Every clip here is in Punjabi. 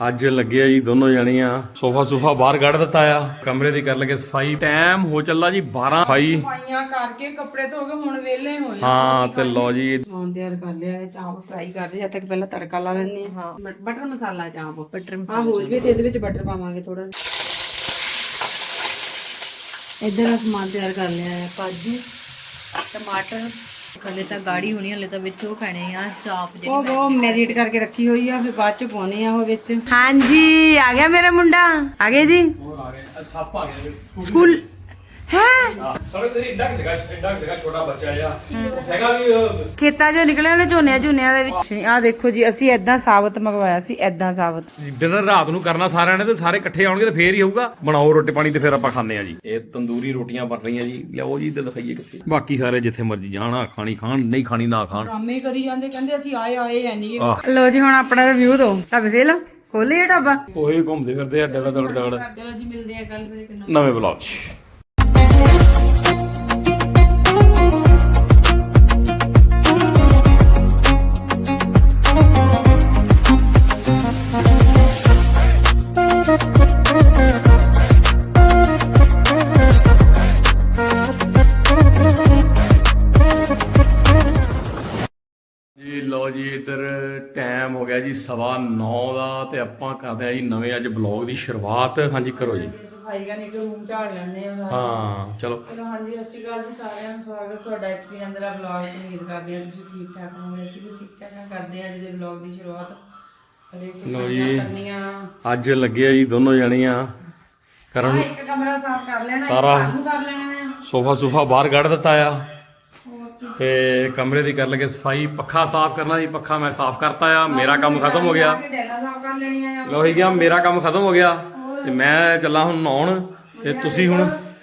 ਅੱਜ ਲੱਗੇ ਆ ਜੀ ਦੋਨੋਂ ਜਣੀਆਂ। ਸੋਫਾ ਸੋਫਾ ਬਾਹਰ ਕੱਢ ਦਿੱਤਾ ਆ। ਕਮਰੇ ਦੀ ਕਰ ਲਗੇ ਸਫ਼ਾਈ। ਟਾਈਮ ਹੋ ਚੱਲਾ ਜੀ 12 ਸਫ਼ਾਈ। ਸਫਾਈਆਂ ਕਰਕੇ ਕੱਪੜੇ ਧੋ ਕੇ ਹੁਣ ਵਿਹਲੇ ਹੋਏ ਹਾਂ ਤੇ ਲਓ ਜੀ। ਸਮਾਨ ਤਿਆਰ ਕਰ ਲਿਆ ਹੈ ਚਾਂਪ ਫਰਾਈ ਕਰਦੇ ਜਦ ਤੱਕ ਪਹਿਲਾਂ ਤੜਕਾ ਲਾ ਲੈਂਦੇ ਹਾਂ। ਬਟਰ ਮਸਾਲਾ ਚਾਂਪ ਬਟਰ ਹਾਂ ਹੋ ਜਵੇ ਤੇ ਇਹਦੇ ਵਿੱਚ ਬਟਰ ਪਾਵਾਂਗੇ ਥੋੜਾ ਇਧਰ ਸਮਾਨ ਤਿਆਰ ਕਰ ਲਿਆ ਹੈ ਕਾਜੂ ਟਮਾਟਰ ਹਲੇ ਤਾਂ ਗਾੜੀ ਹੋਣੀ ਹਲੇ ਤਾਂ ਵਿੱਚ ਉਹ ਪੈਣੇ ਆ ਚਾਪ ਜਿਹੜੀ ਉਹ ਉਹ ਮੈਰੀਟ ਕਰਕੇ ਰੱਖੀ ਹੋਈ ਆ ਫਿਰ ਬਾਅਦ ਚ ਪਾਉਣੇ ਆ ਉਹ ਵਿੱਚ। ਹਾਂਜੀ ਆ ਗਿਆ ਮੇਰਾ ਮੁੰਡਾ। ਆ ਗਿਆ ਜੀ? ਹੋਰ ਆ ਗਏ ਸੱਪ ਆ ਗਏ ਸਕੂਲ ਹੈ? ਸਾਡੇ ਤੇਰੀ ਇੰਡਾ ਸੀਗਾ ਇੰਡਾ ਸੀਗਾ ਛੋਟਾ ਬੱਚਾ ਆ ਹੈਗਾ ਵੀ ਖੇਤਾਂ ਚੋਂ ਨਿਕਲੇ ਉਹਨੇ ਝੋਨਿਆਂ ਝੋਨਿਆਂ ਦੇ ਵਿੱਚ। ਆ ਦੇਖੋ ਜੀ ਅਸੀਂ ਐਦਾਂ ਸਾਬਤ ਮੰਗਵਾਇਆ ਸੀ ਐਦਾਂ ਸਾਬਤ। ਡਿਨਰ ਰਾਤ ਨੂੰ ਕਰਨਾ ਸਾਰਿਆਂ ਨੇ ਤੇ ਸਾਰੇ ਇਕੱਠੇ ਆਉਣਗੇ ਤੇ ਫੇਰ ਹੀ ਹੋਊਗਾ ਬਣਾਓ ਰੋਟੀ ਪਾਣੀ ਤੇ ਫਿਰ ਆਪਾਂ ਖਾਂਦੇ ਆ ਜੀ। ਇਹ ਤੰਦੂਰੀ ਰੋਟੀਆਂ ਬਣ ਰਹੀਆਂ ਜੀ। ਲਿਆਓ ਜੀ ਤੇ ਦਿਖਾਈਏ ਕਿੱਥੇ। ਬਾਕੀ ਸਾਰੇ ਜਿੱਥੇ ਮਰਜ਼ੀ ਜਾਣਾ ਖਾਣੀ ਖਾਣ ਨਹੀਂ ਖਾਣੀ ਨਾ ਖਾਣ। ਡਰਾਮੇ ਕਰੀ ਜਾਂਦੇ ਕਹਿੰਦੇ ਅਸੀਂ ਆਏ ਆਏ ਐ ਨਹੀਂ ਆਹ। ਲੋ ਜੀ ਹੁਣ ਆਪਣਾ ਰਿਵਿਊ ਦੋ ਢਾਬੇ ਫੇਲ ਖੋਲੇ ਢਾਬਾ। ਉਹੀ ਘੁੰਮਦੇ ਫਿਰਦੇ ਆ ਡਗਾ ਦਗੜ ਦਗੜ ਕਰਦੇ ਜੀ ਮਿਲਦੇ ਆ ਕੱਲ ਫਿਰ ਇੱਕ ਨਵੇਂ ਬਲੌਗ 'ਚ। ਤੇ ਆਪਾਂ ਕਰਦੇ ਆ ਜੀ ਨਵੇਂ ਅੱਜ ਬਲੌਗ ਦੀ ਸ਼ੁਰੂਆਤ। ਹਾਂਜੀ ਕਰੋ ਜੀ। ਸਫ਼ਾਈ ਕਰਨ ਇੱਕ ਰੂਮ ਝਾੜ ਲੈਣੇ ਆ ਸਾਰਾ। ਹਾਂ ਚਲੋ। ਚਲੋ ਹਾਂਜੀ ਸਤਿ ਸ਼੍ਰੀ ਅਕਾਲ ਜੀ ਸਾਰਿਆਂ ਨੂੰ ਸਵਾਗਤ ਤੁਹਾਡਾ ਐਚਪੀ ਅੰਦਰ ਬਲੌਗ ਚ ਉਮੀਦ ਕਰਦੇ ਹਾਂ ਤੁਸੀਂ ਠੀਕ ਠਾਕ ਹੋਵੋਗੇ। ਅਸੀਂ ਵੀ ਠੀਕ ਠਾਕ ਹਾਂ। ਕਰਦੇ ਹਾਂ ਅੱਜ ਦੇ ਬਲੌਗ ਦੀ ਸ਼ੁਰੂਆਤ। ਅਰੇ ਸਫਾਈਆਂ ਕਰਨੀਆਂ। ਅੱਜ ਲੱਗੇ ਆ ਜੀ ਦੋਨੋਂ ਜਣੀਆਂ। ਆਹ ਕਰਨ ਇੱਕ ਕਮਰਾ ਸਾਫ਼ ਕਰ ਲੈਣਾ ਇੱਕ ਸਾਰਾ- ਕੱਲ੍ਹ ਨੂੰ ਕਰ ਲੈਣਾ ਹੈ ਸੋਫਾ ਸੋਫਾ ਬਾਹਰ ਕੱਢ ਦਿੱਤਾ ਆ। ਤੇ ਕਮਰੇ ਦੀ ਕਰ ਲਗੇ ਸਫ਼ਾਈ ਪੱਖਾ ਸਾਫ਼ ਕਰਨਾ ਜੀ ਪੱਖਾ ਮੈਂ ਸਾਫ਼ ਕਰਤਾ ਆ ਮੇਰਾ ਕੰਮ ਖਤਮ ਹੋ ਗਿਆ। ਕਿ ਡੈਲਾ ਸਾਫ਼ ਕਰ ਲੈਣੀਆਂ ਆ ਲੋ ਹੀ ਗਿਆ ਮੇਰਾ ਕੰਮ ਖਤਮ ਹੋ ਗਿਆ। ਤੇ ਮੈਂ ਚੱਲਾਂ ਹੁਣ ਨਹਾਉਣ ਤੇ ਤੁਸੀਂ ਹੁਣ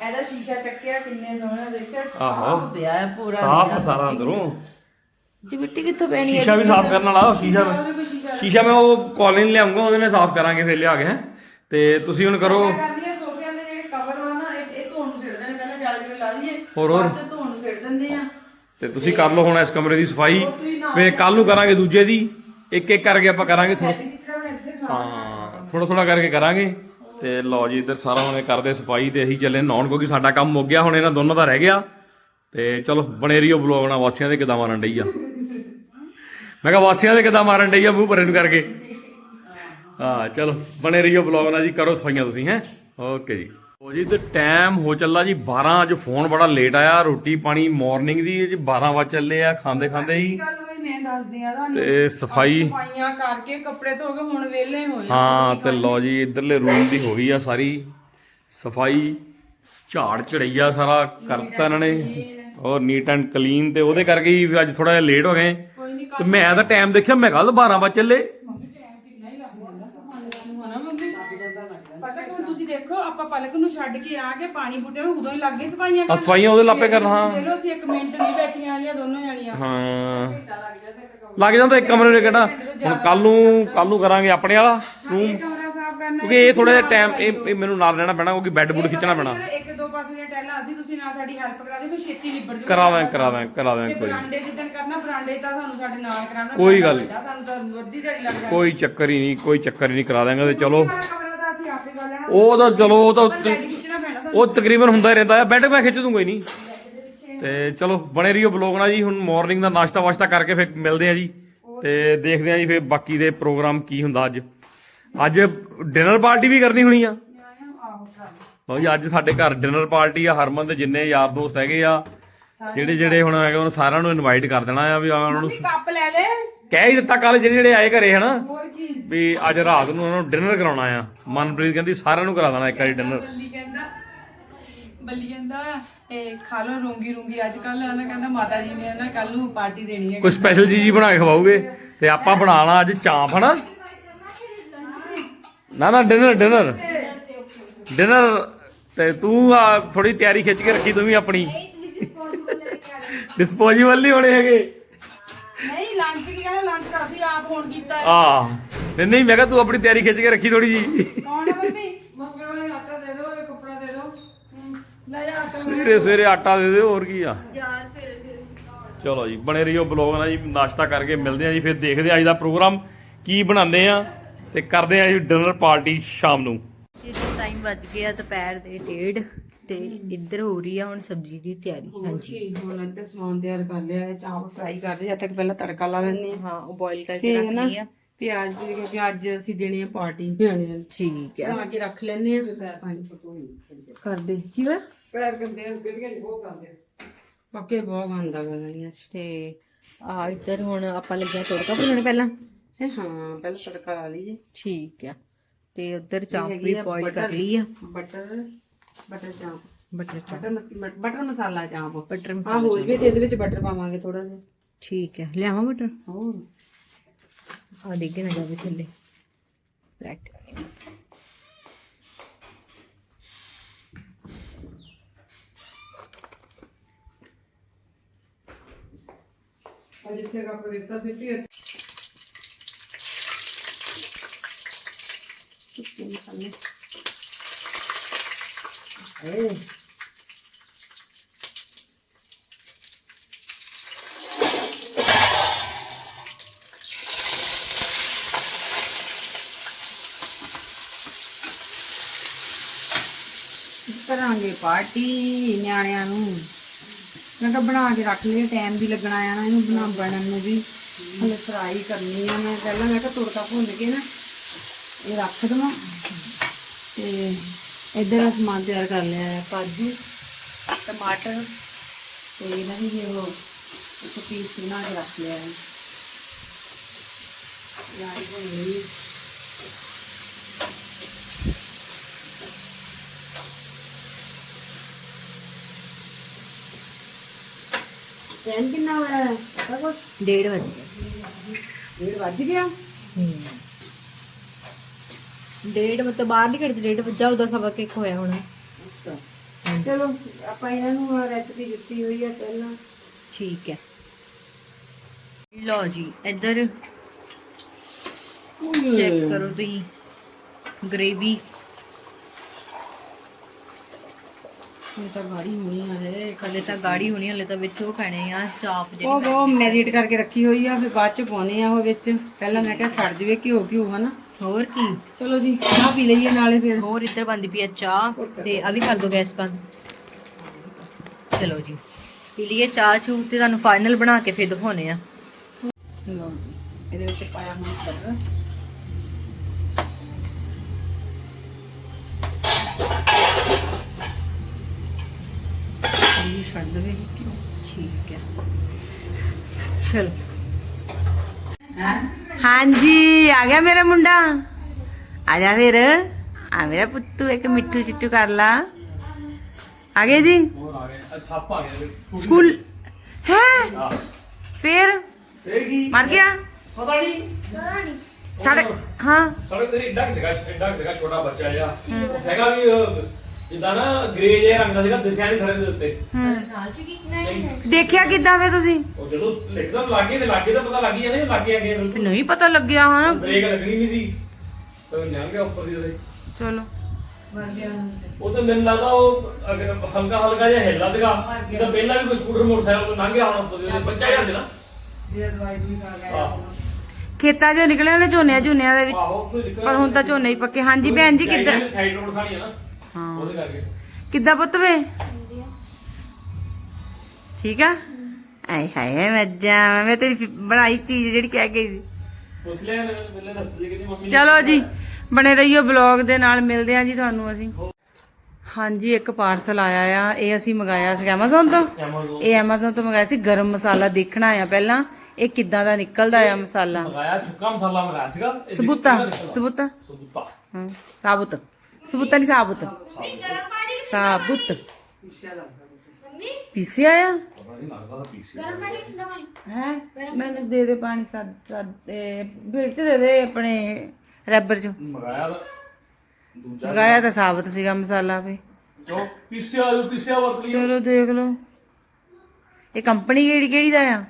ਇਹਦਾ ਸ਼ੀਸ਼ਾ ਚੱਕਿਆ ਕਿੰਨੇ ਸੋਹਣਾ ਦੇਖਿਆ। ਆਹੋ। ਪਿਆ ਹੈ ਪੂਰਾ। ਸਾਫ਼ ਸਾਰਾ ਅੰਦਰੋਂ। ਜੀ ਮਿੱਟੀ ਕਿੱਥੋਂ ਪੈਣੀ ਹੈ? ਸ਼ੀਸ਼ਾ ਵੀ ਸਾਫ਼ ਕਰਨ ਵਾਲਾ ਉਹ ਸ਼ੀਸ਼ਾ ਸ਼ੀਸ਼ਾ ਮੈਂ ਉਹ ਕਾਲਨੀ ਲਿਆਉਂਗਾ ਉਹਦੇ ਨਾਲ ਸਾਫ਼ ਕਰਾਂਗੇ ਫਿਰ ਲਿਆ ਕੇ। ਤੇ ਤੁਸੀਂ ਹੁਣ ਕਰੋ। ਕਰਨੀ ਹੈ ਸੋਫਿਆਂ ਦੇ ਜਿਹੜੇ ਕਵਰ ਵਾ ਨਾ ਇਹ ਇਹ ਧੋਣ ਨੂੰ ਸਿੱਟਦੇ ਨੇ ਪਹਿਲਾਂ ਜਾਲ ਜਿਵੇਂ ਲਾ ਲਈਏ ਹੋਰ ਹੋਰ। ਬਾਅਦ ਚ ਧੋਣ ਨੂੰ ਸਿੱਟ ਦਿੰਦੇ ਆ ਤੇ ਤੁਸੀਂ ਕਰ ਲਓ ਹੁਣ ਇਸ ਕਮਰੇ ਦੀ ਸਫ਼ਾਈ। ਫੇ ਕੱਲ ਨੂੰ ਕਰਾਂਗੇ ਦੂਜੇ ਦੀ। ਇੱਕ ਇੱਕ ਕਰਕੇ ਆਪਾਂ ਕਰਾਂਗੇ ਥੋੜਾ ਹਾਂ ਥੋੜਾ ਥੋੜਾ ਕਰਕੇ ਕਰਾਂਗੇ। ਤੇ ਲਓ ਜੀ ਇੱਧਰ ਸਾਰਾ ਹੁਣੇ ਕਰਦੇ ਸਫ਼ਾਈ ਤੇ ਅਸੀਂ ਚੱਲੇ ਨਹਾਉਣ ਕਿਉਂਕਿ ਸਾਡਾ ਕੰਮ ਮੁੱਕ ਗਿਆ ਹੁਣ ਇਹਨਾਂ ਦੋਨਾਂ ਦਾ ਰਹਿ ਗਿਆ। ਤੇ ਚਲੋ ਬਣੇ ਰਹੀਓ ਬਲੌਗ ਨਾਲ ਵਾਸੀਆਂ ਦੇ ਕਿਦਾਂ ਮਾਰਨ ਡਈ ਆ। ਮੈਂ ਕਿਹਾ ਵਾਸੀਆਂ ਦੇ ਕਿਦਾਂ ਮਾਰਨ ਡਈ ਆ ਮੂੰਹ ਭਰੇ ਨੂੰ ਕਰਕੇ। ਹਾਂ ਚਲੋ ਬਣੇ ਰਹੀਓ ਬਲੌਗ ਨਾਲ ਜੀ ਕਰੋ ਸਫਾਈਆਂ ਤੁਸੀਂ ਹੈ। ਓਕੇ ਜੀ। ਉਹ ਜੀ ਤੇ ਟਾਈਮ ਹੋ ਚੱਲਾ ਜੀ 12 ਅੱਜ ਫੋਨ ਬੜਾ ਲੇਟ ਆਇਆ ਰੋਟੀ ਪਾਣੀ ਮਾਰਨਿੰਗ ਦੀ ਜੀ 12 ਵਜੇ ਚੱਲੇ ਆ ਖਾਂਦੇ ਖਾਂਦੇ ਜੀ ਗੱਲ ਹੋਈ ਮੈਂ ਦੱਸਦੀ ਆ ਤੁਹਾਨੂੰ ਤੇ ਸਫ਼ਾਈ ਸਫਾਈਆਂ ਕਰਕੇ ਕੱਪੜੇ ਧੋ ਕੇ ਹੁਣ ਵਿਹਲੇ ਹੋਏ ਆ। ਹਾਂ ਤੇ ਲਓ ਜੀ ਇਧਰਲੇ ਰੂਮ ਦੀ ਹੋ ਗਈ ਆ ਸਾਰੀ। ਸਫ਼ਾਈ ਝਾੜ ਝੜਈਆ ਸਾਰਾ ਕਰਤਾ ਇਹਨਾਂ ਨੇ। ਔਰ ਨੀਟ ਐਂਡ ਕਲੀਨ ਤੇ ਉਹਦੇ ਕਰਕੇ ਹੀ ਅੱਜ ਥੋੜਾ ਜਿਹਾ ਲੇਟ ਹੋ ਗਏ। ਤੇ ਮੈਂ ਤਾਂ ਟਾਈਮ ਦੇਖਿਆ ਮੈਂ ਕੱਲ 12 ਵਜੇ ਚੱਲੇ ਕਿੰਨਾ ਹੀ ਲੱਗ ਜਾਂਦਾ ਸਫਾਈਆਂ ਨੂੰ ਹਨਾ ਮੰਮੀ ਪਤਾ ਕਿ ਹੁਣ ਤੁਸੀਂ ਦੇਖੋ ਆਪਾਂ ਪਲਕ ਨੂੰ ਛੱਡ ਕੇ ਆ ਕੇ ਪਾਣੀ ਬੁੱਟੇ ਨੂੰ ਉਦੋਂ ਹੀ ਲੱਗ ਗਈ ਸਫਾਈਆਂ ਆ। ਸਫਾਈਆਂ ਉਹਦੇ ਲਾਪੇ ਕਰਨਾ। ਹਾਂ ਲਓ ਅਸੀਂ ਇੱਕ ਮਿੰਟ ਨਹੀਂ ਬੈਠੀਆਂ ਵਾਲੀਆਂ ਦੋਨੋਂ ਜਣੀਆਂ। ਹਾਂ। ਲੱਗ ਜਾਂਦਾ ਇੱਕ ਕਮਰੇ ਨੂੰ ਕਿਹੜਾ ਹੁਣ ਕੱਲ ਨੂੰ ਕੱਲ ਨੂੰ ਕਰਾਂਗੇ ਆਪਣੇ ਵਾਲਾ ਰੂਮ ਕਮਰਾ ਸਾਫ਼ ਕਰਨਾ ਕਿਉਂਕਿ ਇਹ ਥੋੜਾ ਜਿਹਾ ਟਾਈਮ ਇਹ ਇਹ ਮੈਨੂੰ ਨਾਲ ਰਹਿਣਾ ਪੈਣਾ ਕਿਉਂਕਿ ਬੈੱਡ ਬੁੱਡ ਖਿੱਚਣਾ ਪੈਣਾ। ਇੱਕ ਦੋ ਪਾਸੇ ਦੀਆਂ ਟੈਲਾਂ ਅਸੀਂ ਤੁਸੀਂ ਨਾਲ ਸਾਡੀ ਹੈਲਪ ਕਰਾ ਦਿਓ ਫਿਰ ਛੇਤੀ ਨਿਬੜ ਜਾਊ ਕਰਾ ਦਾਂ ਕਰਾ ਦਾਂ ਕਰਾ ਦਾਂ ਤੇ ਕੋਈ ਬਰਾਂਡੇ ਜਿੱਦਣ ਕਰਨਾ ਬਰਾਂਡੇ ਤਾਂ ਸਾਨੂੰ ਸਾਡੇ ਨਾਲ ਕਰਾਉਣਾ ਕੋਈ ਗੱਲ ਨਹੀਂ। ਸਾਨੂੰ ਤਾਂ ਵੱਧੀ ਢੜੀ ਲੱਗ ਜਾਣੀ। ਕੋਈ ਚੱਕਰ ਹੀ ਨਹੀਂ ਕੋਈ ਚੱਕਰ ਹੀ ਨਹੀਂ ਕਰਾ ਦਾਂਗੇ ਤੇ ਚਲੋ ਵਾਲਾ ਕਮਰਾ ਤਾਂ ਅਸੀਂ ਆਪੇ ਕਰ ਲੈਣਾ ਉਹ ਤਾਂ ਚਲੋ ਉਹ ਤਾਂ ਉਹ ਤਕਰੀਬਨ ਹੁੰਦਾ ਹੀ ਰਹਿੰਦਾ ਆ ਬੈੱਡ ਮੈਂ ਖਿੱਚ ਦੂੰਗਾ ਹੀ ਨਹੀਂ। ਤੇ ਚਲੋ ਬਣੇ ਰਹੀਓ ਬਲੌਗ ਨਾਲ ਜੀ। ਹੁਣ ਮਾਰਨਿੰਗ ਦਾ ਨਾਸ਼ਤਾ ਵਾਸ਼ਤਾ ਕਰਕੇ ਫਿਰ ਮਿਲਦੇ ਆ ਜੀ। ਤੇ ਦੇਖਦੇ ਆ ਜੀ ਫਿਰ ਬਾਕੀ ਦੇ ਪ੍ਰੋਗਰਾਮ ਕੀ ਹੁੰਦਾ ਅੱਜ। ਅੱਜ ਡਿਨਰ ਪਾਰਟੀ ਵੀ ਕਰਨੀ ਹੋਣੀ ਆ। ਲਓ ਜੀ ਅੱਜ ਸਾਡੇ ਘਰ ਡਿਨਰ ਪਾਰਟੀ ਆ। ਹਰਮਨ ਦੇ ਜਿੰਨੇ ਯਾਰ ਦੋਸਤ ਹੈਗੇ ਆ ਜਿਹੜੇ ਜਿਹੜੇ ਹੁਣ ਹੈਗੇ ਉਹਨਾਂ ਸਾਰਿਆਂ ਨੂੰ ਇਨਵਾਈਟ ਕਰ ਦੇਣਾ ਆ ਵੀ ਆ ਉਹਨਾਂ ਨੂੰ ਕੱਪ ਲੈ ਲੈ। ਕਹਿ ਹੀ ਦਿੱਤਾ ਕੱਲ ਜਿਹੜੇ ਜਿਹੜੇ ਆਏ ਘਰੇ ਹਨਾ? ਹੋਰ ਕੀ? ਵੀ ਅੱਜ ਰਾਤ ਨੂੰ ਉਹਨਾਂ ਨੂੰ ਡਿਨਰ ਕਰਾਉਣਾ ਆ। ਮਨਪ੍ਰੀਤ ਕਹਿੰਦੀ ਸਾਰਿਆਂ ਨੂੰ ਕਰਾ ਦੇਣਾ ਇੱਕ ਵਾਰੀ ਡਿਨਰ ਬੱਲੀ ਕਹਿੰਦਾ ਬੱਲੀ ਕਹਿੰਦਾ ਇਹ ਖਾ ਲੋ ਰੋਂਗੀ ਰੋਂਗੀ ਅੱਜ ਕੱਲ ਨਾ ਕਹਿੰਦਾ ਮਾਤਾ ਜੀ ਨੇ ਨਾ ਕੱਲ ਨੂੰ ਪਾਰਟੀ ਦੇਣੀ ਹੈ। ਕੋਈ ਸਪੈਸ਼ਲ ਚੀਜ਼ ਹੀ ਬਣਾ ਕੇ ਖਵਾਓਗੇ? ਤੇ ਆਪਾਂ ਬਣਾਣਾ ਅੱਜ ਚਾਂਪ ਹਨਾ? ਨਾ ਨਾ ਡਿਨਰ ਡਿਨਰ ਡਿਨਰ ਤੇ ਤੂੰ ਆ ਥੋੜੀ ਤਿਆਰੀ ਖਿੱਚ ਕੇ ਰੱਖੀ ਤੂੰ ਵੀ ਆਪਣੀ। ਡਿਸਪੋਜ਼ੇਬਲ ਨਹੀਂ ਹੋਣੇ ਹੈਗੇ। ਆ ਨਹੀਂ ਨਹੀਂ ਮੈਂ ਕਿਹਾ ਤੂੰ ਆਪਣੀ ਤਿਆਰੀ ਖਿੱਚ ਕੇ ਰੱਖੀ ਥੋੜੀ ਜੀ ਕੌਣ ਹੈ ਮੰਮੀ? ਮੰਗੇ ਵਾਲੇ ਆਟਾ ਦੇ ਦਿਓ ਇਹ ਕੱਪੜਾ ਦੇ ਦਿਓ। ਲੈ ਜਾ ਆਟਾ ਸਵੇਰੇ ਸਵੇਰੇ ਆਟਾ ਦੇ ਦਿਓ ਹੋਰ ਕੀ ਆ? ਚਲੋ ਜੀ ਬਣੇ ਰਹੀਓ ਬਲੌਗ ਨਾਲ ਜੀ ਨਾਸ਼ਤਾ ਕਰਕੇ ਮਿਲਦੇ ਆ ਜੀ ਫਿਰ ਦੇਖਦੇ ਆ ਅੱਜ ਦਾ ਪ੍ਰੋਗਰਾਮ ਕੀ ਬਣਾਉਂਦੇ ਆ ਤੇ ਕਰਦੇ ਆ ਜੀ ਡਿਨਰ ਪਾਰਟੀ ਸ਼ਾਮ ਨੂੰ। ਇਸ ਟਾਈਮ ਵੱਜ ਗਿਆ ਦੁਪਹਿਰ ਦੇ 1:30 ਤੇ ਇੱਧਰ ਹੋ ਰਹੀ ਆ ਹੁਣ ਸਬਜ਼ੀ ਦੀ ਤਿਆਰੀ। ਹਾਂਜੀ। ਹਾਂਜੀ ਹੁਣ ਇੱਧਰ ਸਮਾਨ ਤਿਆਰ ਕਰ ਲਿਆ ਹੈ ਚਾਪ ਫਰਾਈ ਕਰ ਰਹੇ ਜਦ ਤੱਕ ਪਹਿਲਾਂ ਤੜਕਾ ਲਾ ਲੈਂਦੇ ਆ ਹਾਂ ਉਹ ਬੋਇਲ ਕਰਕੇ ਫਿਰ ਰੱਖ ਨਾ ਲਈ ਆ। ਪਿਆਜ਼ ਦੇ ਕਿਉਂਕਿ ਅੱਜ ਅਸੀਂ ਦੇਣੀ ਆ ਪਾਰਟੀ ਨਿਆਣਿਆਂ ਨੂੰ ਠੀਕ ਆ। ਬਣਾ ਕੇ ਰੱਖ ਲੈਣੇ ਆ ਕਰਦੇ। ਕੀ ਵਾ ਪੈਰ ਕਰਦੇ ਆ ਕਿਹੜੀਆਂ ਬਹੁਤ ਕਰਦੇ ਪੱਕੇ ਬਹੁਤ ਗੰਦਾ ਕਰਨੀਆਂ ਸੀ ਤੇ ਆ ਇੱਧਰ ਹੁਣ ਆਪਾਂ ਲੱਗਿਆ ਤੜਕਾ ਭੁੰਨਣ ਪਹਿਲਾਂ? ਇਹ ਹਾਂ ਪਹਿਲਾਂ ਤੜਕਾ ਲਾ ਲਈਏ। ਠੀਕ ਆ। ਤੇ ਉੱਧਰ ਚਾਪ ਹੈਗੀ ਵੀ ਆ ਬੋਇਲ ਕਰ butter- ਲਈ ਆ। Butter butter chaap butter chaap butter ਮਸ- ਬਟਰ ਮਸਾਲਾ ਚਾਪ ਬਟਰ ਆ ਹੋ ਜਵੇ ਤੇ ਇਹਦੇ ਵਿੱਚ ਬਟਰ ਪਾਵਾਂਗੇ ਥੋੜਾ ਜਿਹਾ। ਠੀਕ ਆ ਲਿਆਵਾਂ ਬਟਰ ਹੋਰ। ਆ ਡਿੱਗੇ ਨਾ ਜਾਵੇ ਥੱਲੇ। ਰਾਈਟ ਆ ਜਿੱਥੇ ਕਾ ਪਰੇਤਾ ਸਿੱਟੀ ਸੁੱਕੇ ਮਸਾਲੇ ਏ ਕਰਾਂਗੇ ਪਾਰਟੀ ਨਿਆਣਿਆਂ ਨੂੰ। ਮੈਂ ਕਿਹਾ ਬਣਾ ਕੇ ਰੱਖ ਲਈਏ ਟਾਈਮ ਵੀ ਲੱਗਣਾ ਆ ਨਾ ਇਹਨੂੰ ਬਣਾ ਬਣਨ ਨੂੰ ਵੀ। ਹਲੇ ਫਰਾਈ ਕਰਨੀ ਆ ਮੈਂ। ਪਹਿਲਾਂ ਮੈਂ ਕਿਹਾ ਤੁਰਕਾ ਭੁੰਨ ਕੇ ਨਾ ਇਹ ਰੱਖ ਦਵਾਂ। ਤੇ ਇੱਧਰ ਆ ਸਮਾਨ ਤਿਆਰ ਕਰ ਲਿਆ ਹੈ ਕਾਜੂ ਟਮਾਟਰ ਤੇ ਇਹਨਾਂ ਦੀ ਵੀ ਉਹ ਪੀਸ ਬਣਾ ਕੇ ਰੱਖ ਲਿਆ ਹੈ। ਯਾਰ ਗਈ ਟਾਈਮ ਕਿੰਨਾ ਹੋਇਆ ਪਤਾ ਕੁਛ ਡੇਢ ਵਜੇ ਡੇਢ ਵੱਜ ਗਿਆ? ਹੂੰ। ਡੇਢ ਮਤਲਬ ਬਾਹਰ ਨਹੀਂ ਕੱਢਦੇ ਡੇਢ ਵਜਾ ਉਹਦਾ ਸਵਾ ਕੇ ਇੱਕ ਹੋਇਆ ਹੋਣਾ। ਚਲੋ ਆਪਾਂ ਇਹਨਾਂ ਨੂੰ ਰੈਸਪੀ ਦਿੱਤੀ ਹੋਈ ਹੈ ਪਹਿਲਾਂ। ਠੀਕ ਹੈ। ਲਓ ਜੀ ਇੱਧਰ ਚੈੱਕ ਕਰੋ ਤੁਸੀਂ ਗ੍ਰੇਵੀ ਹੁਣ ਤਾਂ ਗਾੜੀ ਹੋਣੀ ਆ ਹੈ ਹਲੇ ਤਾਂ ਗਾੜੀ ਹੋਣੀ ਹਲੇ ਤਾਂ ਵਿੱਚ ਉਹ ਪੈਣੇ ਆ ਚਾਪ ਉਹ ਜਿਹੜੀ ਉਹ ਮੈਰੀਟ ਕਰਕੇ ਰੱਖੀ ਹੋਈ ਆ ਫਿਰ ਬਾਅਦ ਚ ਪਾਉਣੇ ਆ ਉਹ ਵਿੱਚ। ਪਹਿਲਾਂ ਮੈਂ ਕਿਹਾ ਛੱਡ ਜਵੇ ਘਿਓ ਘਿਓ ਹਨਾ? ਹੋਰ ਕੀ? ਚਲੋ ਜੀ ਚਾਹ ਪੀ ਲਈਏ ਨਾਲੇ ਫਿਰ। ਹੋਰ ਇੱਧਰ ਬੰਦੀ ਪਈ ਆ ਚਾਹ ਤੇ ਆ ਵੀ ਕਰ ਦੋ ਗੈਸ ਬੰਦ। ਚਲੋ ਜੀ ਪੀ ਲਈਏ ਚਾਹ ਚੂ ਤੇ ਤੁਹਾਨੂੰ ਫਾਈਨਲ ਬਣਾ ਕੇ ਫਿਰ ਦਿਖਾਉਣੇ ਆ। ਲਓ ਜੀ ਇਹਦੇ ਵਿੱਚ ਪਾਇਆ ਹੁਣ ਇਹ ਛੱਡ ਦੇਵੇ ਠੀਕ ਹੈ। ਚਲ। ਹਾਂਜੀ ਆ ਗਿਆ ਮੇਰਾ ਮੁੰਡਾ। ਆ ਜਾ ਫਿਰ। ਆ ਮੇਰਾ ਪੁੱਤੂ ਇੱਕ ਮਿੱਠੂ ਚਿੱਟੂ ਕਰ ਲਾ। ਆ ਗਏ ਜੀ? ਹੋਰ ਆ ਗਏ। ਸੱਪ ਆ ਗਏ ਸਕੂਲ ਹੈ? ਫਿਰ? ਫੇਰ ਕੀ? ਮਰ ਗਿਆ? ਪਤਾ ਨਹੀਂ। ਸਾਡੇ ਹਾਂ। ਸਾਡੇ ਤੇਰੀ ਇੱਡਾ ਕੁ ਸੀਗਾ ਇੱਡਾ ਕੁ ਸੀਗਾ ਛੋਟਾ ਬੱਚਾ ਜਿਹਾ। ਹੈਗਾ ਵੀ ਜਿੱਦਾਂ ਨਾ ਗ੍ਰੇ ਜਿਹਾ ਰੰਗ ਦਾ ਸੀਗਾ ਦਿਸਿਆ ਨਹੀਂ ਸੜਕ ਦੇ ਉੱਤੇ। ਦੇਖਿਆ ਕਿੱਦਾਂ ਫੇ ਤੁਸੀਂ? ਉਹ ਜਦੋਂ ਇੱਕਦਮ ਲੱਗੇ ਤੇ ਲੱਗੇ ਤਾਂ ਪਤਾ ਲੱਗ ਹੀ ਜਾਂਦਾ ਵੀ ਲੱਗੇ ਅੱਗੇ ਬਿਲਕੁਲ। ਨਹੀਂ ਪਤਾ ਲੱਗਿਆ ਹਾਂ ਬ੍ਰੇਕ ਲੱਗਣੀ ਨਹੀਂ ਸੀ। ਤੇ ਲੰਘ ਗਿਆ ਉੱਪਰ ਦੀ ਉਹਦੇ ਚਲੋ। ਉਹ ਤਾਂ ਮੈਨੂੰ ਲੱਗਦਾ ਉਹ ਅਗਰ ਹਲਕਾ ਹਲਕਾ ਜਿਹਾ ਹਿੱਲਦਾ ਸੀਗਾ। ਤਾਂ ਪਹਿਲਾਂ ਵੀ ਕੋਈ ਸਕੂਟਰ ਮੋਟਰਸਾਈਕਲ ਲੰਘ ਗਿਆ ਹੋਣਾ ਉੱਪਰ ਦੀ ਉਹਦੇ ਬੱਚਾ ਜਿਹਾ ਸੀ ਨਾ। ਖੇਤਾਂ 'ਚੋਂ ਨਿਕਲੇ ਉਹਨੇ ਝੋਨਿਆਂ ਝੋਨਿਆਂ ਦੇ ਵਿੱਚ। ਆਹੋ ਪਰ ਹੁਣ ਤਾਂ ਝੋਨੇ ਹੀ ਪੱਕੇ। ਹਾਂਜੀ ਭੈਣ ਜੀ ਕਿੱਦਾਂ? ਸਾਈਡ ਰੋਡ ਖਾਣੀ ਹੈ ਨਾ। ਹਾਂ। ਉਹਦੇ ਕਰਕੇ। ਕਿੱਦਾਂ ਪੁੱਤ ਵੇ? ਠੀਕ ਆ? ਆਏ ਹਾਏ ਮੱਜਾ ਮੈਂ ਤੇਰੀ ਬਣਾਈ ਚੀਜ਼ ਜਿਹੜੀ ਕਹਿ ਗਈ ਸੀ। ਪੁੱਛ ਲਿਆ ਨਾ ਪਹਿਲੇ ਦੱਸਦੀ ਕਿ ਮੰਮੀ ਨੇ ਚਲੋ ਜੀ ਬਣੇ ਰਹੀਓ ਬਲੌਗ ਦੇ ਨਾਲ ਮਿਲਦੇ ਆਂ ਜੀ ਤੁਹਾਨੂੰ ਅਸੀਂ। ਹਾਂਜੀ ਇੱਕ ਪਾਰਸਲ ਆਇਆ ਆ ਇਹ ਅਸੀਂ ਮੰਗਾਇਆ ਸੀ Amazon ਤੋਂ। ਇਹ Amazon ਤੋਂ ਮੰਗਾਇਆ ਸੀ ਗਰਮ ਮਸਾਲਾ ਦੇਖਣਾ ਆ ਪਹਿਲਾਂ। ਇਹ ਕਿੱਦਾਂ ਦਾ ਨਿਕਲਦਾ ਆ ਮਸਾਲਾ? ਮੰਗਾਇਆ ਸੁੱਕਾ ਮਸਾਲਾ ਮੰਗਾਇਆ ਸੀਗਾ ਸਬੂਤਾ। ਸਬੂਤਾ। ਸਬੂਤਾ। ਹਾਂ ਸਾਬੁਤ। ਸਬੂਤਾ ਨਹੀਂ ਸਾਬੁਤ। ਸਾਬੁਤ। ਪੀਸੀ ਹੈ? ਮੈਨੂੰ ਦੇ ਦੇ ਪਾਣੀ ਸਾਦ ਬਿਲ ਚ ਦੇ ਦੇ ਆਪਣੇ ਰੈਬਰ ਚ। ਮੰਗਾਇਆ ਤਾਂ ਸਾਬਤ ਸੀਗਾ ਮਸਾਲਾ ਵੀ। ਜੋ ਪੀਸਿਆ ਜੋ ਪੀਸਿਆ ਵਰਤ ਲਿਆ ਚਲੋ ਦੇਖ ਲਓ। ਇਹ ਕੰਪਨੀ ਕਿਹੜੀ ਕਿਹੜੀ ਦਾ ਆ?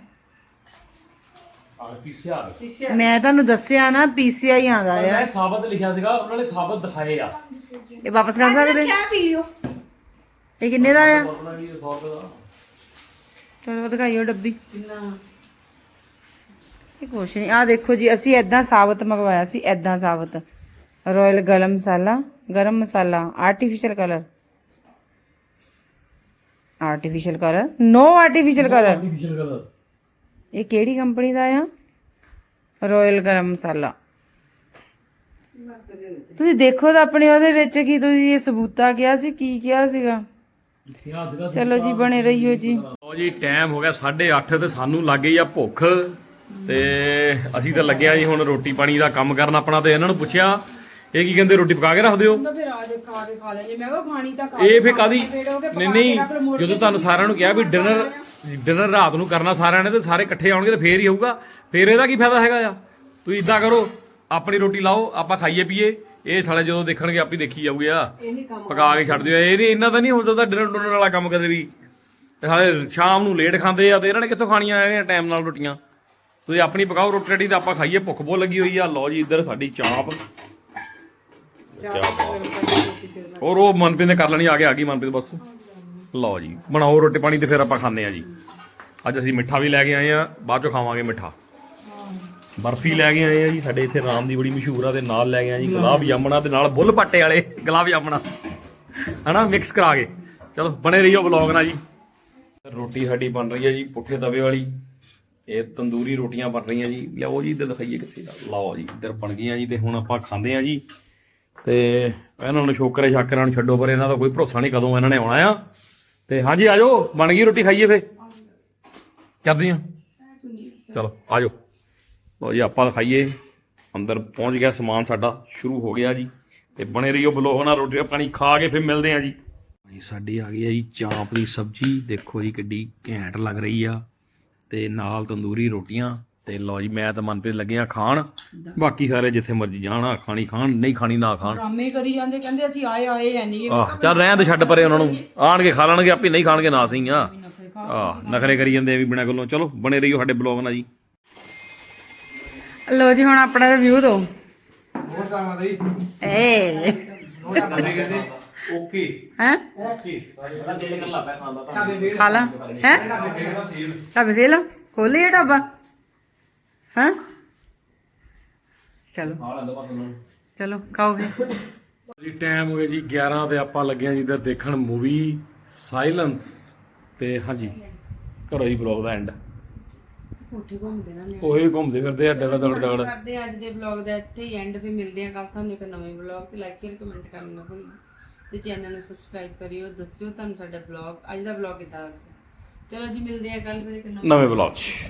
ਮੈਂ ਤੁਹਾਨੂੰ ਦੱਸਿਆ ਨਾ ਪੀਸੀਆਈ ਆਂਦਾ ਆ ਮੈਂ ਸਾਬਤ ਲਿਖਿਆ ਸੀਗਾ ਉਹਨਾਂ ਨੇ ਸਾਬਤ ਦਿਖਾਏ ਆ। ਇਹ ਵਾਪਸ ਕਰ ਸਕਦੇ? ਇਹ ਕਿੰਨੇ ਦਾ ਆ? ਆਪਣਾ ਕੀ 100 ਰੁਪਏ ਦਾ ਚਲੋ ਦਿਖਾਈਓ ਡੱਬੀ। ਇਹ ਕੁਛ ਨਹੀਂ। ਆ ਦੇਖੋ ਜੀ ਅਸੀਂ ਐਦਾਂ ਸਾਬਤ ਮੰਗਵਾਇਆ ਸੀ ਐਦਾਂ ਸਾਬਤ। Royal garam masala garam masala artificial colour artificial colour no artificial colour ਇਹ ਕਿਹੜੀ ਕੰਪਨੀ ਦਾ ਆ? ਰਾਇਲ ਗਰਮ ਮਸਾਲਾ ਤੁਸੀਂ ਦੇਖੋ ਤਾਂ ਆਪਣੇ ਉਹਦੇ ਵਿੱਚ ਕੀ ਤੁਸੀਂ ਇਹ ਸਬੂਤਾ ਕਿਹਾ ਸੀ ਕੀ ਕਿਹਾ ਸੀਗਾ? ਚਲੋ ਜੀ ਬਣੇ ਰਹੀਓ ਜੀ। ਲਓ ਜੀ ਟਾਈਮ ਹੋ ਗਿਆ 8:30 ਤੇ ਸਾਨੂੰ ਲੱਗ ਗਈ ਆ ਭੁੱਖ। ਤੇ ਅਸੀਂ ਤਾਂ ਲੱਗਿਆ ਜੀ ਹੁਣ ਰੋਟੀ ਪਾਣੀ ਦਾ ਕੰਮ ਕਰਨ ਆਪਣਾ ਤੇ ਇਹਨਾਂ ਨੂੰ ਪੁੱਛਿਆ ਇਹ ਕੀ ਕਹਿੰਦੇ ਰੋਟੀ ਪਕਾ ਕੇ ਰੱਖ ਦਿਓ? ਫਿਰ ਆ ਦੇ ਖਾ ਕੇ ਖਾ ਲੈਣੇ ਮੈਂ ਕਿਹਾ ਖਾਣੀ ਤਾਂ ਇਹ ਫੇ ਕਾਦੀ ਨਹੀਂ ਨਹੀਂ ਜਦੋਂ ਤੁਹਾਨੂੰ ਸਾਰਿਆਂ ਨੂੰ ਕਿਹਾ ਵੀ ਡਿਨਰ ਡਿਨਰ ਰਾਤ ਨੂੰ ਕਰਨਾ ਸਾਰਿਆਂ ਨੇ ਤੇ ਸਾਰੇ ਇਕੱਠੇ ਆਉਣਗੇ ਤੇ ਫੇਰ ਹੀ ਹੋਊਗਾ ਫੇਰ ਇਹਦਾ ਕੀ ਫਾਇਦਾ ਹੈਗਾ ਆ? ਤੁਸੀਂ ਇਦਾਂ ਕਰੋ ਆਪਣੀ ਰੋਟੀ ਲਾਓ ਆਪਾਂ ਖਾਈਏ ਪੀਏ। ਇਹ ਸਾਲੇ ਜਦੋਂ ਦੇਖਣਗੇ ਆਪੀ ਦੇਖੀ ਜਾਊਗੇ ਆ। ਪਕਾ ਕੇ ਛੱਡ ਦਿਓ। ਇਹ ਨਹੀਂ ਇਹਨਾਂ ਦਾ ਨਹੀਂ ਹੋ ਸਕਦਾ ਡਿਨਰ ਡੁਨਰ ਵਾਲਾ ਕੰਮ ਕਦੇ ਵੀ। ਹਾਲੇ ਸ਼ਾਮ ਨੂੰ ਲੇਟ ਖਾਂਦੇ ਆ ਤੇ ਇਹਨਾਂ ਨੇ ਕਿੱਥੋਂ ਖਾਣੀਆਂ ਹੈਗੀਆਂ ਟਾਈਮ ਨਾਲ ਰੋਟੀਆਂ? ਤੁਸੀਂ ਆਪਣੀ ਪਕਾਓ ਰੋਟੀ ਰੋਟੀ ਤਾਂ ਆਪਾਂ ਖਾਈਏ। ਭੁੱਖ ਬਹੁਤ ਲੱਗੀ ਹੋਈ ਆ। ਲਓ ਜੀ ਇੱਧਰ ਸਾਡੀ ਚਾਪ ਹੋਰ ਉਹ ਮਨਪ੍ਰੀਤ ਨੇ ਕਰ ਲੈਣੀ ਆ ਕੇ ਆ ਗਈ ਮਨਪ੍ਰੀਤ ਬਸ। ਲਓ ਜੀ, ਬਣਾਓ ਰੋਟੀ ਪਾਣੀ ਤੇ ਫਿਰ ਆਪਾਂ ਖਾਂਦੇ ਆ ਜੀ। ਅੱਜ ਅਸੀਂ ਮਿੱਠਾ ਵੀ ਲੈ ਕੇ ਆਏ ਆ ਬਾਅਦ ਚੋਂ ਖਾਵਾਂਗੇ ਮਿੱਠਾ। ਬਰਫੀ ਲੈ ਕੇ ਆਏ ਆ ਜੀ, ਸਾਡੇ ਇੱਥੇ ਰਾਮ ਦੀ ਬੜੀ ਮਸ਼ਹੂਰ ਆ ਤੇ ਨਾਲ ਲੈ ਕੇ ਆਏ ਜੀ, ਗੁਲਾਬ ਜਾਮਣਾ ਤੇ ਨਾਲ ਬੁੱਲ ਪੱਟੇ ਵਾਲੇ, ਗੁਲਾਬ ਜਾਮਣਾ। ਹਨਾ ਮਿਕਸ ਕਰਾ ਕੇ। ਚਲੋ, ਬਣੇ ਰਹੀਓ ਵਲੌਗ ਨਾਲ ਜੀ। ਰੋਟੀ ਸਾਡੀ ਬਣ ਰਹੀ ਹੈ ਜੀ, ਪੁੱਠੇ ਤਵੇ ਵਾਲੀ। ਇਹ ਤੰਦੂਰੀ ਰੋਟੀਆਂ ਬਣ ਰਹੀਆਂ ਜੀ। ਲਿਆਓ ਜੀ, ਇੱਧਰ ਦਿਖਾਈਏ ਕਿੱਥੇ ਆ। ਲਓ ਜੀ, ਇੱਧਰ ਬਣ ਗਈਆਂ ਜੀ ਤੇ ਹੁਣ ਆਪਾਂ ਖਾਂਦੇ ਆ ਜੀ। ਤੇ ਇਹਨਾਂ ਨੂੰ ਸ਼ੋਕਰੇ ਸ਼ਾਕਰਾਂ ਨੂੰ ਛੱਡੋ, ਪਰ ਇਹਨਾਂ ਦਾ ਕੋਈ ਭਰੋਸਾ ਨਹੀਂ ਕਦੋਂ ਇਹਨਾਂ ਨੇ ਆਉਣਾ ਆ। ਤੇ ਹਾਂਜੀ ਆਜੋ ਬਣ ਗਈ ਰੋਟੀ, ਖਾਈਏ ਫੇ ਕਰਦੇ ਆ। ਚਲੋ ਆਜੋ ਲਓ ਜੀ, ਆਪਾਂ ਖਾਈਏ। ਅੰਦਰ ਪਹੁੰਚ ਗਿਆ ਸਮਾਨ ਸਾਡਾ। ਸ਼ੁਰੂ ਹੋ ਗਿਆ ਜੀ। ਤੇ ਬਣੇ ਰਹੀਓ ਬਲੋਗ ਨਾਲ। ਰੋਟੀ ਪਾਣੀ ਖਾ ਕੇ ਫਿਰ ਮਿਲਦੇ ਆ ਜੀ। ਜੀ ਸਾਡੀ ਆ ਗਈ ਆ ਜੀ ਚਾਂਪ ਦੀ ਸਬਜ਼ੀ। ਦੇਖੋ ਜੀ, ਕਿੱਡੀ ਘੈਂਟ ਲੱਗ ਰਹੀ ਆ। ਤੇ ਨਾਲ ਤੰਦੂਰੀ ਰੋਟੀਆਂ। ਤੇ ਲਓ ਜੀ ਮੈਂ ਤਾਂ ਮਨਪ੍ਰੀਤ ਲੱਗੇ ਆ ਖਾਣ। ਬਾਕੀ ਸਾਰੇ ਜਿੱਥੇ ਮਰਜ਼ੀ ਜਾਣਾ ਖਾਣੀ ਖਾਣ ਨਹੀਂ ਖਾਣੀ ਨਾ ਖਾਣ। ਡਰਾਮੇ ਕਰੀ ਜਾਂਦੇ ਕਹਿੰਦੇ ਅਸੀਂ ਆਏ ਆਏ ਐ ਨਹੀਂ। ਆਹ ਚੱਲ ਰਹਿਣ ਦੇ ਛੱਡ ਪਰੇ ਉਹਨਾਂ ਨੂੰ। ਆਣਗੇ ਖਾ ਲੈਣਗੇ ਆਪੇ ਨਹੀਂ ਖਾਣਗੇ ਨਾ ਸਹੀ ਆ ਆਹ ਨਖਰੇ ਕਰੀ ਜਾਂਦੇ ਆ ਵੀ ਬਿਨਾਂ ਗੱਲੋਂ। ਚਲੋ ਬਣੇ ਰਹੀਓ ਸਾਡੇ ਬਲੌਗ ਨਾਲ ਜੀ। ਲੋ ਜੀ ਹੁਣ ਆਪਣਾ ਰਿਵਿਊ ਦਿਓ। ਏ। ਓਕੇ। ਹੈ? ਖਾ ਲਾ। ਹੈ? ਢਾਬੇ ਫੇਲ ਖੋਲੇ ਇਹ ਢਾਬਾ। ਹਾਂ? ਚਲੋ। ਚਲੋ ਖਾਓ ਫੇ ਜੀ ਟਾਈਮ ਹੋ ਗਿਆ ਜੀ 11 ਤੇ ਆਪਾਂ ਲੱਗੇ ਆ ਜੀ ਇੱਧਰ ਦੇਖਣ ਮੂਵੀ ਸਾਇਲੈਂਸ ਤੇ ਹਾਂਜੀ ਕਰੋ ਜੀ ਬਲੌਗ ਦਾ ਐਂਡ ਉੱਠੇ ਘੁੰਮਦੇ ਨਾ ਨੇ ਉਹੀ ਘੁੰਮਦੇ ਫਿਰਦੇ ਆ ਡਗੜ ਦਗੜ ਦਗੜ ਕਰਦੇ ਹਾਂ ਅੱਜ ਦੇ ਵਲੌਗ ਦਾ ਇੱਥੇ ਹੀ ਐਂਡ ਫੇ ਮਿਲਦੇ ਹਾਂ ਕੱਲ ਤੁਹਾਨੂੰ ਇੱਕ ਨਵੇਂ ਵਲੌਗ ਤੇ ਲਾਈਕ ਸ਼ੇਅਰ ਕਮੈਂਟ ਕਰਨਾ ਨਾ ਭੁੱਲਣਾ। ਤੇ ਚੈਨਲ ਨੂੰ ਸਬਸਕ੍ਰਾਈਬ ਕਰਿਓ ਦੱਸਿਓ ਤੁਹਾਨੂੰ ਸਾਡਾ ਵਲੌਗ ਅੱਜ ਦਾ ਵਲੌਗ ਕਿਦਾਂ ਲੱਗਾ। ਚਲੋ ਜੀ ਮਿਲਦੇ ਹਾਂ ਕੱਲ ਫਿਰ ਇੱਕ ਨਵੇਂ ਨਵੇਂ ਬਲੌਗ 'ਚ।